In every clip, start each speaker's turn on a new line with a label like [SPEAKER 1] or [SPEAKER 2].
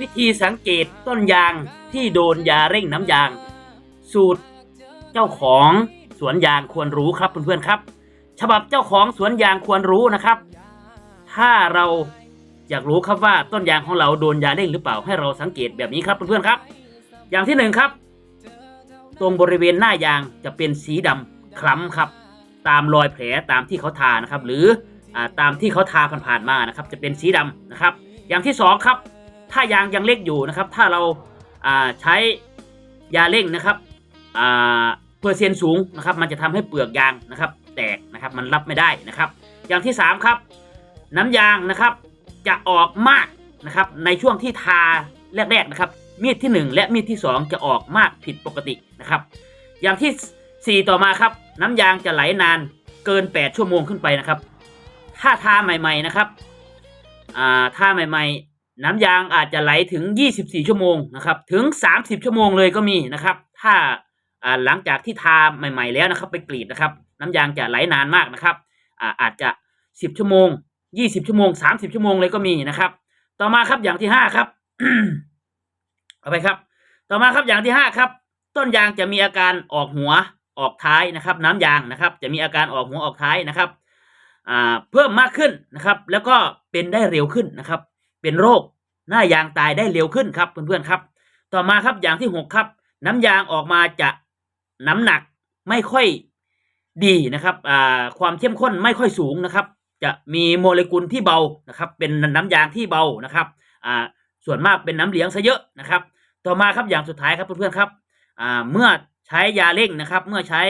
[SPEAKER 1] วิธีสังเกตต้นยางที่โดนยาเร่งน้ำยาง สูตรเจ้าของสวนยางควรรู้ครับเพื่อนๆครับ ฉบับเจ้าของสวนยางควรรู้นะครับ ถ้าเราอยากรู้ครับว่าต้นยางของเราโดนยาเร่งหรือเปล่าให้เราสังเกตแบบนี้ครับเพื่อนๆครับ อย่างที่หนึ่งครับ ตรงบริเวณหน้ายางจะเป็นสีดำคล้ำครับ ตามรอยแผลตามที่เขาทานะครับ หรืออตามที่เขาทาผ่านๆมานะครับ จะเป็นสีดำนะครับ อย่างที่สองครับ ถ้ายางยังเล็กอยู่นะครับ ถ้าเราใช้ยาเร่งนะครับเปอร์เซ็นต์สูงนะครับ มันจะทำให้เปลือกยางนะครับ แตกนะครับมันรับไม่ได้นะครับ อย่างที่สามครับ น้ำยางนะครับจะออกมากนะครับ ในช่วงที่ทาแรกๆนะครับ มีดที่หนึ่งและมีดที่สองจะออกมากผิดปกตินะครับ อย่างที่สี่ต่อมาครับ น้ำยางจะไหลนานเกิน 8 ชั่วโมงขึ้นไปนะครับ ถ้าทาใหม่ ๆนะครับทาใหม่ๆ น้ำยางอาจจะไหลถึง 24 ชั่วโมงนะครับ ถึง 30 ชั่วโมงเลยก็มีนะครับ ถ้าหลังจากที่ทาใหม่ ๆ แล้วนะครับ ไปกรีดนะครับ น้ำยางจะไหลนานมากนะครับอาอาจจะ 10 ชั่วโมง 20 ชั่วโมง 30 ชั่วโมงเลยก็มีนะครับ ต่อมาครับอย่างที่ห้าครับเอาไปครับ ต่อมาครับอย่างที่ห้าครับ ต้นยางจะมีอาการออกหัวออกท้ายนะครับ น้ำยางนะครับ จะมีอาการออกหัวออกท้ายนะครับเพิ่มมากขึ้นนะครับ แล้วก็เป็นได้เร็วขึ้นนะครับ เป็นโรค หน้ายางตายได้เร็วขึ้นครับเพื่อนๆครับ ต่อมาครับอย่างที่หกครับ น้ำยางออกมาจะน้ำหนักไม่ค่อยดีนะครับความเข้มข้นไม่ค่อยสูงนะครับ จะมีโมเลกุลที่เบานะครับ เป็นน้ำยางที่เบานะครับส่วนมากเป็นน้ำเหลืองซะเยอะนะครับ ต่อมาครับอย่างสุดท้ายครับเพื่อนๆครับเมื่อใช้ยาเร่งนะครับ เมื่อใช้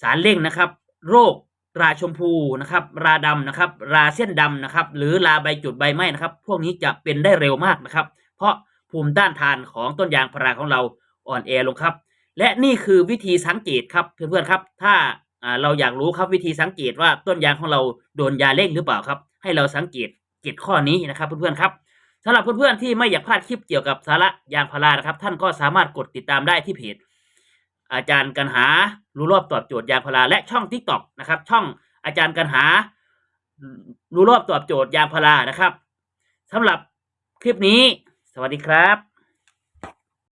[SPEAKER 1] สารเร่งนะครับ โรค ราชมพูนะครับ ราดำนะครับ ราเส้นดำนะครับ หรือราใบจุดใบไหม้นะครับ พวกนี้จะเป็นได้เร็วมากนะครับ เพราะภูมิต้านทานของต้นยางพาราของเราอ่อนแอลงครับ และนี่คือวิธีสังเกตครับเพื่อนๆครับ ถ้าอ่าเราอยากรู้ครับวิธีสังเกตว่าต้นยางของเราโดนยาเร่งหรือเปล่าครับ ให้เราสังเกตเกตข้อนี้นะครับเพื่อนๆครับสำหรับเพื่อนๆที่ไม่อยากพลาดคลิปเกี่ยวกับสาระยางพารานะครับ ท่านก็สามารถกดติดตามได้ที่เพจ อาจารย์กันหารู้รอบตอบโจทย์ยางพาราและช่องทิกตอกนะครับ ช่องอาจารย์กันหา รู้รอบตอบโจทย์ยางพารานะครับสำหรับคลิปนี้ สวัสดีครับ